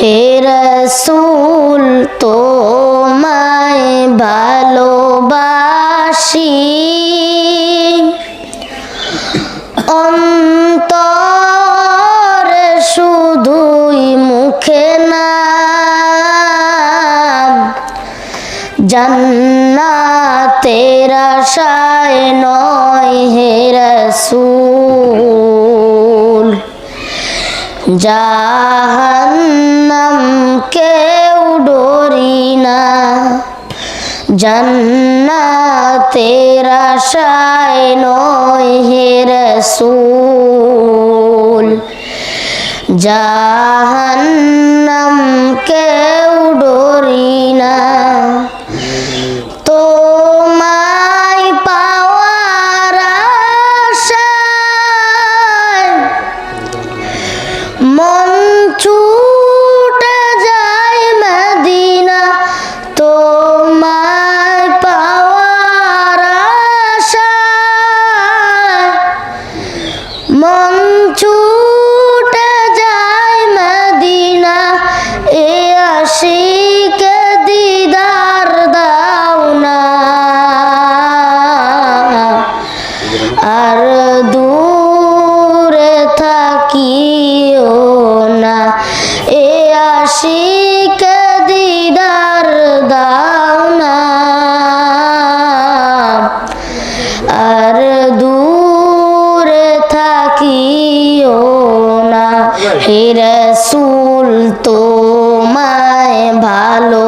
হে রসুল তোমায় ভালোবাসি। অন্তরে শুধুই মুখে না জান্নাতের আশায় নয় হে রসুল। জাহান্নাম জান্নাতের আশায় নয় হে রসুল। জাহান্নাম আর দূরে থাকিও না। এ আশিক দিদার দাও না। আর দূরে থাকিও না। হে রসুল, তোমায় ভালোবাসি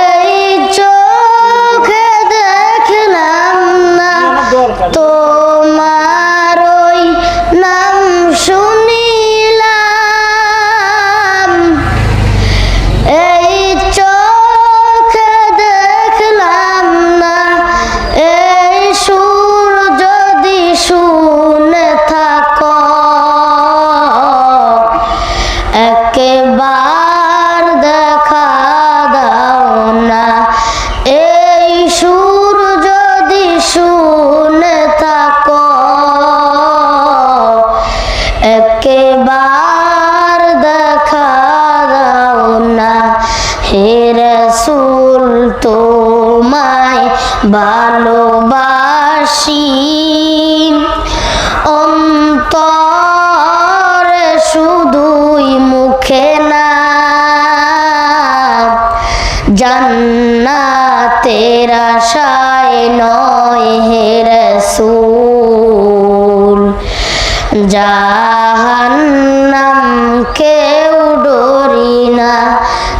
এই চোখে দেখলাম না তোমার হে রসুল, তোমায় ভালোবাসি। অন্তরে শুধুই মুখে না জান্নাতের আশায় নয় হে রসুল। জাহান্নাম কেউ ডরি না